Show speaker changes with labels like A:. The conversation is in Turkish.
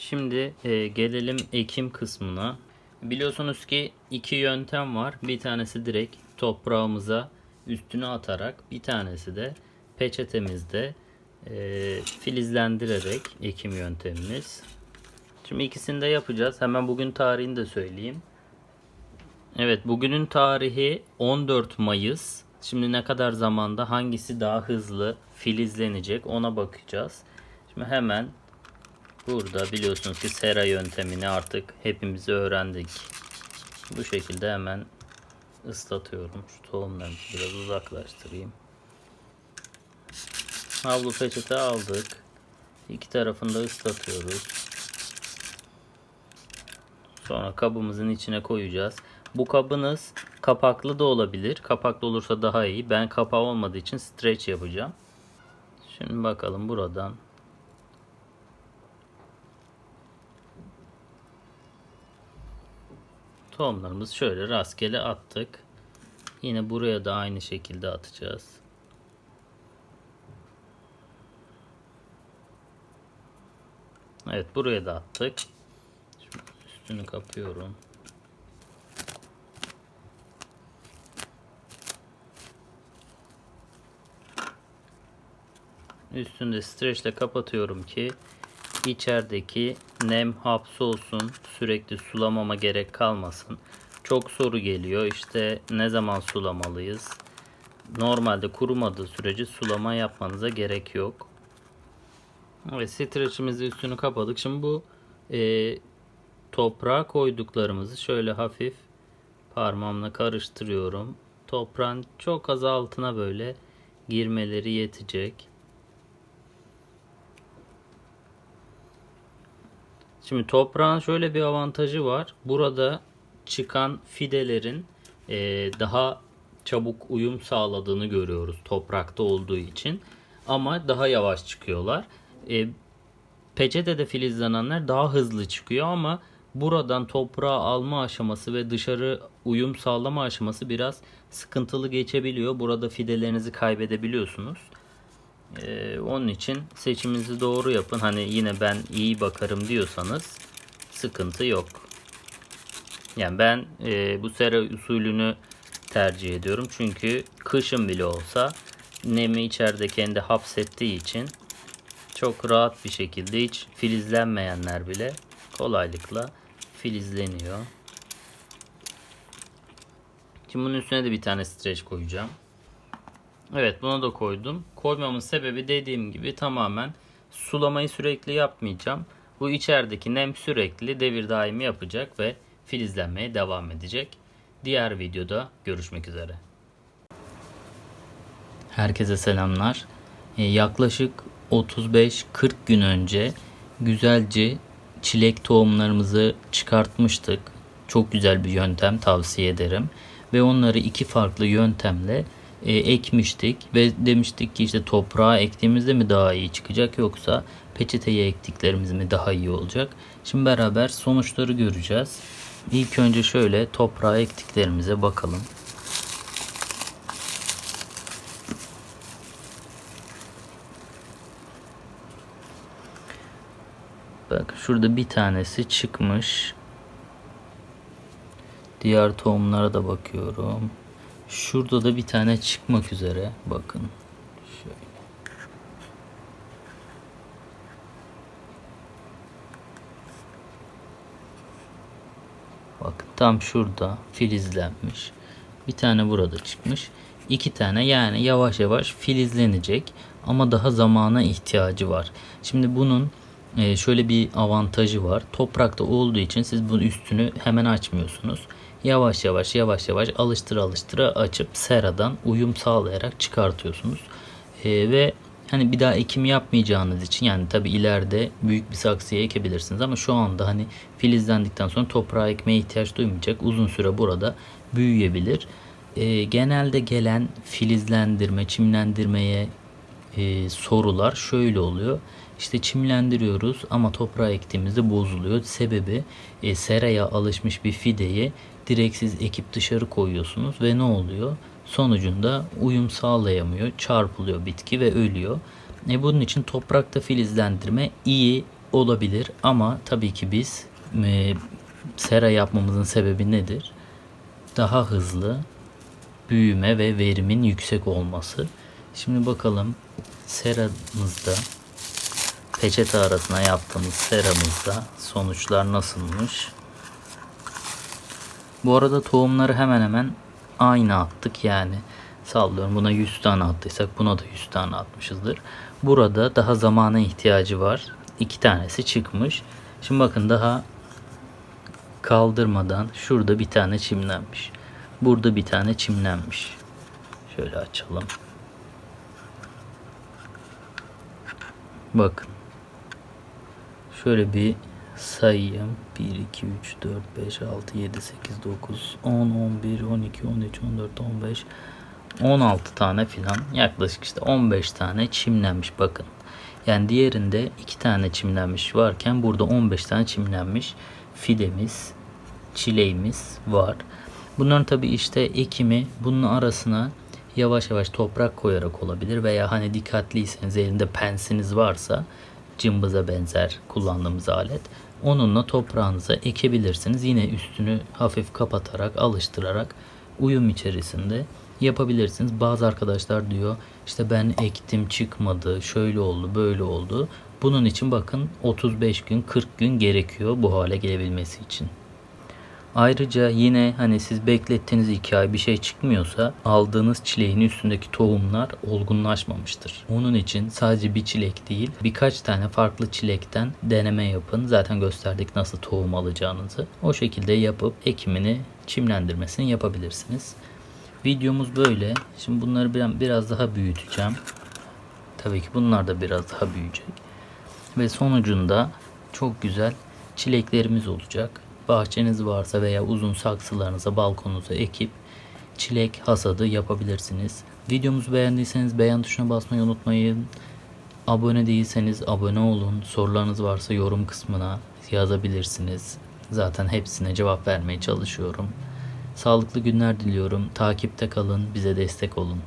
A: Şimdi e, gelelim ekim kısmına. Biliyorsunuz ki iki yöntem var. Bir tanesi direkt toprağımıza üstüne atarak, bir tanesi de peçetemizde e, filizlendirerek ekim yöntemimiz. Şimdi ikisini de yapacağız. Hemen bugün tarihini de söyleyeyim. Evet bugünün tarihi 14 Mayıs. Şimdi ne kadar zamanda hangisi daha hızlı filizlenecek ona bakacağız. Şimdi hemen burada biliyorsunuz ki sera yöntemini artık hepimiz öğrendik. Bu şekilde hemen ıslatıyorum. Şu tohumları biraz uzaklaştırayım. Havlu peçete aldık. İki tarafını da ıslatıyoruz. Sonra kabımızın içine koyacağız. Bu kabınız kapaklı da olabilir. Kapaklı olursa daha iyi. Ben kapağı olmadığı için streç yapacağım. Şimdi bakalım buradan. Tohumlarımızı şöyle rastgele attık. Yine buraya da aynı şekilde atacağız. Evet buraya da attık. Şimdi üstünü kapıyorum. Üstünde streçle kapatıyorum ki içerideki nem hapsolsun. Sürekli sulamama gerek kalmasın. Çok soru geliyor. İşte ne zaman sulamalıyız? Normalde kurumadığı sürece sulama yapmanıza gerek yok. Evet streçimizi üstünü kapadık. Şimdi bu e, toprağa koyduklarımızı şöyle hafif parmağımla karıştırıyorum. Toprağın çok az altına böyle girmeleri yetecek. Şimdi toprağın şöyle bir avantajı var. Burada çıkan fidelerin e, daha çabuk uyum sağladığını görüyoruz toprakta olduğu için. Ama daha yavaş çıkıyorlar. E, peçetede filizlenenler daha hızlı çıkıyor ama buradan toprağı alma aşaması ve dışarı uyum sağlama aşaması biraz sıkıntılı geçebiliyor. Burada fidelerinizi kaybedebiliyorsunuz. Ee, onun için seçiminizi doğru yapın. Hani yine ben iyi bakarım diyorsanız sıkıntı yok. Yani ben e, bu sera usulünü tercih ediyorum. Çünkü kışın bile olsa nemi içeride kendi hapsettiği için çok rahat bir şekilde hiç filizlenmeyenler bile kolaylıkla filizleniyor. Şimdi bunun üstüne de bir tane streç koyacağım. Evet bunu da koydum. Koymamın sebebi dediğim gibi tamamen sulamayı sürekli yapmayacağım. Bu içerideki nem sürekli devir daimi yapacak ve filizlenmeye devam edecek. Diğer videoda görüşmek üzere. Herkese selamlar. Ee, yaklaşık 35-40 gün önce güzelce çilek tohumlarımızı çıkartmıştık. Çok güzel bir yöntem tavsiye ederim. Ve onları iki farklı yöntemle e, ekmiştik ve demiştik ki işte toprağa ektiğimizde mi daha iyi çıkacak yoksa peçeteye ektiklerimiz mi daha iyi olacak? Şimdi beraber sonuçları göreceğiz. İlk önce şöyle toprağa ektiklerimize bakalım. Bak şurada bir tanesi çıkmış. Diğer tohumlara da bakıyorum. Şurada da bir tane çıkmak üzere. Bakın. Şöyle. Bakın tam şurada filizlenmiş. Bir tane burada çıkmış. İki tane yani yavaş yavaş filizlenecek. Ama daha zamana ihtiyacı var. Şimdi bunun e, şöyle bir avantajı var. Toprakta olduğu için siz bunun üstünü hemen açmıyorsunuz yavaş yavaş yavaş yavaş alıştıra alıştıra açıp seradan uyum sağlayarak çıkartıyorsunuz. E, ve hani bir daha ekim yapmayacağınız için yani tabi ileride büyük bir saksıya ekebilirsiniz ama şu anda hani filizlendikten sonra toprağa ekmeye ihtiyaç duymayacak uzun süre burada büyüyebilir. E, genelde gelen filizlendirme, çimlendirmeye e, sorular şöyle oluyor. İşte çimlendiriyoruz ama toprağa ektiğimizde bozuluyor. Sebebi e, seraya alışmış bir fideyi direkt siz ekip dışarı koyuyorsunuz ve ne oluyor? Sonucunda uyum sağlayamıyor, çarpılıyor bitki ve ölüyor. E bunun için toprakta filizlendirme iyi olabilir ama tabii ki biz e, sera yapmamızın sebebi nedir? Daha hızlı büyüme ve verimin yüksek olması. Şimdi bakalım seramızda peçete arasına yaptığımız seramızda sonuçlar nasılmış? Bu arada tohumları hemen hemen aynı attık yani. Sallıyorum buna 100 tane attıysak buna da 100 tane atmışızdır. Burada daha zamana ihtiyacı var. İki tanesi çıkmış. Şimdi bakın daha kaldırmadan şurada bir tane çimlenmiş. Burada bir tane çimlenmiş. Şöyle açalım. Bakın. Şöyle bir sayayım. 1, 2, 3, 4, 5, 6, 7, 8, 9, 10, 11, 12, 13, 14, 15, 16 tane filan yaklaşık işte 15 tane çimlenmiş bakın. Yani diğerinde 2 tane çimlenmiş varken burada 15 tane çimlenmiş filemiz, çileğimiz var. Bunların tabi işte ekimi bunun arasına yavaş yavaş toprak koyarak olabilir veya hani dikkatliyseniz elinde pensiniz varsa cımbıza benzer kullandığımız alet onunla toprağınıza ekebilirsiniz. Yine üstünü hafif kapatarak alıştırarak uyum içerisinde yapabilirsiniz. Bazı arkadaşlar diyor işte ben ektim çıkmadı şöyle oldu böyle oldu. Bunun için bakın 35 gün 40 gün gerekiyor bu hale gelebilmesi için. Ayrıca yine hani siz beklettiğiniz iki ay bir şey çıkmıyorsa aldığınız çileğin üstündeki tohumlar olgunlaşmamıştır. Onun için sadece bir çilek değil birkaç tane farklı çilekten deneme yapın. Zaten gösterdik nasıl tohum alacağınızı. O şekilde yapıp ekimini çimlendirmesini yapabilirsiniz. Videomuz böyle. Şimdi bunları biraz, daha büyüteceğim. Tabii ki bunlar da biraz daha büyüyecek. Ve sonucunda çok güzel çileklerimiz olacak. Bahçeniz varsa veya uzun saksılarınıza, balkonunuza ekip çilek hasadı yapabilirsiniz. Videomuzu beğendiyseniz beğen tuşuna basmayı unutmayın. Abone değilseniz abone olun. Sorularınız varsa yorum kısmına yazabilirsiniz. Zaten hepsine cevap vermeye çalışıyorum. Sağlıklı günler diliyorum. Takipte kalın, bize destek olun.